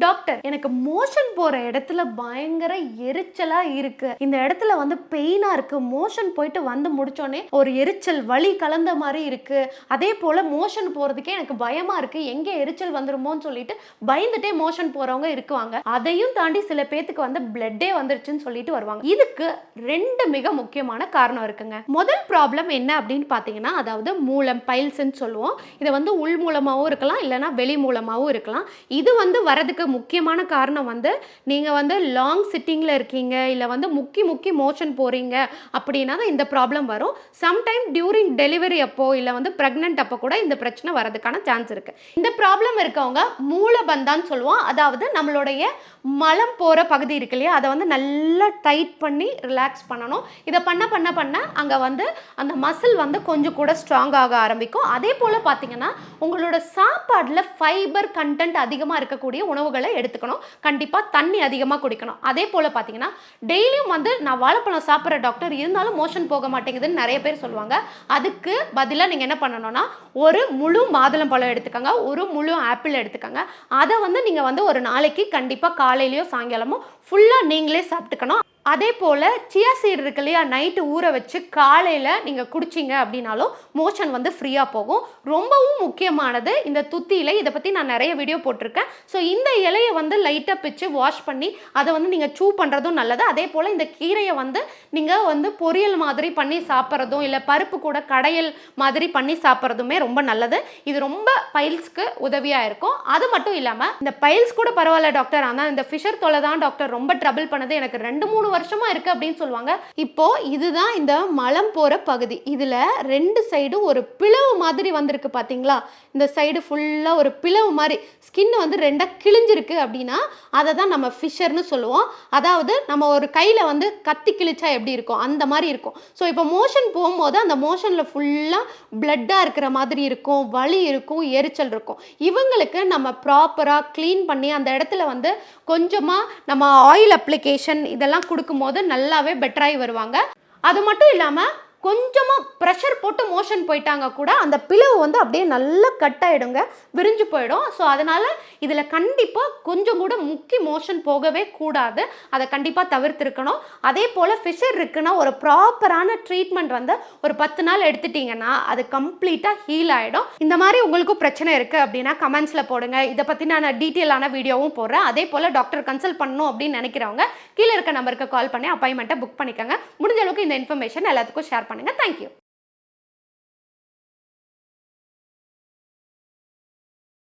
Doctor எனக்கு motion போற இடத்துல பயங்கர எரிச்சலா இருக்கு. இந்த இடத்துல வந்து பெயினா இருக்கு. மோஷன் போயிட்டு வந்து முடிச்சோடனே ஒரு எரிச்சல் வலி கலந்த மாதிரி இருக்கு. அதே போல மோஷன் போறதுக்கே எனக்கு பயமா இருக்கு. எங்க எரிச்சல் வந்துருமோன்னு சொல்லிட்டு பயந்துட்டே மோஷன் போறவங்க இருக்குவாங்க. அதையும் தாண்டி சில பேத்துக்கு வந்து பிளட்டே வந்துருச்சுன்னு சொல்லிட்டு வருவாங்க. இதுக்கு ரெண்டு மிக முக்கியமான காரணம் இருக்குங்க. முதல் ப்ராப்ளம் என்ன அப்படின்னு பார்த்தீங்கன்னா அதாவது மூலம் பைல்ஸ்ன்னு சொல்லுவோம். இதை வந்து உள் மூலமாகவும் இருக்கலாம் இல்லைன்னா வெளி மூலமாகவும் இருக்கலாம். இது வந்து வரதுக்கு முக்கியமான காரணம் வந்து நீங்கள் வந்து லாங் சிட்டிங்கில் இருக்கீங்க இல்லை வந்து முக்கி முக்கி மோஷன் போகிறீங்க அப்படின்னா தான் இந்த ப்ராப்ளம் வரும். சம்டைம் டியூரிங் டெலிவரி அப்போ இல்லை வந்து ப்ரெக்னென்ட் அப்போ கூட இந்த பிரச்சனை வரதுக்கான சான்ஸ் இருக்குது இந்த ப்ராப்ளம் இருக்கவங்க மூலபந்தான்னு சொல்லுவோம். அதாவது நம்மளுடைய மலம் போகிற பகுதி இருக்கு இல்லையா? அதை வந்து நல்லா டைட் பண்ணி ரிலாக்ஸ் பண்ணணும். இதை பண்ண பண்ண பண்ண அங்கே வந்து அந்த மசில் வந்து கொஞ்சம் கூட ஸ்ட்ராங் ஆக ஆரம்பிக்கும். அதே போல் பார்த்தீங்கன்னா உங்களோட சாப்பாட்டில் ஃபைபர் கண்டென்ட் அதிகமாக இருக்கக்கூடிய உணவுகள் எடுத்துக்கணும். கண்டிப்பாக தண்ணி அதிகமாக குடிக்கணும். அதே போல் பார்த்தீங்கன்னா டெய்லியும் வந்து நான் வாழைப்பழம் சாப்பிட்ற டாக்டர் இருந்தாலும் மோஷன் போக மாட்டேங்குதுன்னு நிறைய பேர் சொல்லுவாங்க. அதுக்கு பதிலாக நீங்கள் என்ன பண்ணணும்னா ஒரு முழு மாதுளம் பழம் எடுத்துக்கோங்க. ஒரு முழு ஆப்பிள் எடுத்துக்கோங்க. அதை வந்து நீங்கள் வந்து ஒரு நாளைக்கு கண்டிப்பாக காலையிலையோ சாயங்காலமோ ஃபுல்லாக நீங்களே சாப்பிட்டுக்கணும். அதே போல் சியா சீடு இருக்கு இல்லையா? நைட்டு ஊற வச்சு காலையில் நீங்கள் குடிச்சிங்க அப்படின்னாலும் மோஷன் வந்து ஃப்ரீயாக போகும். ரொம்பவும் முக்கியமானது இந்த துத்தியில் இதை பற்றி நான் நிறைய வீடியோ போட்டிருக்கேன். ஸோ இந்த இலையை வந்து லைட்டாக பிச்சு வாஷ் பண்ணி அதை வந்து நீங்கள் சூ பண்ணுறதும் நல்லது. அதே போல் இந்த கீரையை வந்து நீங்கள் வந்து பொரியல் மாதிரி பண்ணி சாப்பிட்றதும் இல்லை பருப்பு கூட கடையல் மாதிரி பண்ணி சாப்பிட்றதுமே ரொம்ப நல்லது. இது ரொம்ப பைல்ஸ்க்கு உதவியாக இருக்கும். அது மட்டும் இல்லாமல் இந்த பைல்ஸ் கூட பரவாயில்ல டாக்டர் ஆனால் இந்த ஃபிஷர் தொலை தான் டாக்டர் ரொம்ப ட்ரபிள் பண்ணது. எனக்கு ரெண்டு மூணு வருஷமா இருக்கு அப்படின்னு சொல்லுவாங்க. இப்போ இதுதான் இந்த மலம் போற பகுதி. இதுல ரெண்டு சைடும் ஒரு பிளவு மாதிரி வந்திருக்கு பாத்தீங்களா? இந்த சைடு ஃபுல்லா ஒரு பிளவு மாதிரி. ஸ்கின் வந்து ரெண்டா கிழிஞ்சிருக்கு அப்படின்னா அதை தான் நம்ம ஃபிஷர்னு சொல்லுவோம். அதாவது நம்ம ஒரு கையில வந்து கத்தி கிழிச்சா எப்படி இருக்கும்? அந்த மாதிரி இருக்கும். ஸோ இப்போ மோஷன் போகும்போது அந்த மோஷனில் ஃபுல்லாக பிளட்டாக இருக்கிற மாதிரி இருக்கும். வலி இருக்கும் எரிச்சல் இருக்கும். இவங்களுக்கு நம்ம ப்ராப்பராக க்ளீன் பண்ணி அந்த இடத்துல வந்து கொஞ்சமாக நம்ம ஆயில் அப்ளிகேஷன் இதெல்லாம் கொடுக்கும்போது நல்லாவே பெட்டராகி வருவாங்க. அது மட்டும் இல்லாமல் கொஞ்சமாக ப்ரெஷர் போட்டு மோஷன் போயிட்டாங்க கூட அந்த பிளவு வந்து அப்படியே நல்லா கட் ஆகிடுங்க விரிஞ்சு போயிடும். ஸோ அதனால் இதில் கண்டிப்பாக கொஞ்சம் கூட முக்கி மோஷன் போகவே கூடாது. அதை கண்டிப்பாக தவிர்த்துருக்கணும். அதே போல் ஃபிஷர் இருக்குன்னா ஒரு ப்ராப்பரான ட்ரீட்மெண்ட் வந்து ஒரு பத்து நாள் எடுத்துட்டிங்கன்னா அது கம்ப்ளீட்டாக ஹீல் ஆகிடும் இந்த மாதிரி உங்களுக்கும் பிரச்சனை இருக்குது அப்படின்னா கமெண்ட்ஸில் போடுங்க. இதை பற்றி நான் டீட்டெயிலான வீடியோவும் போடுறேன். அதே போல் டாக்டர் கன்சல்ட் பண்ணணும் அப்படின்னு நினைக்கிறவங்க கீழே இருக்க நம்பருக்கு கால் பண்ணி அப்பாயின்மெண்ட்டை புக் பண்ணிக்கோங்க. முடிஞ்ச அளவுக்கு இந்த இன்ஃபர்மேஷன் எல்லாத்துக்கும் ஷேர் பண்ணுங்கள் தேங்க்யூ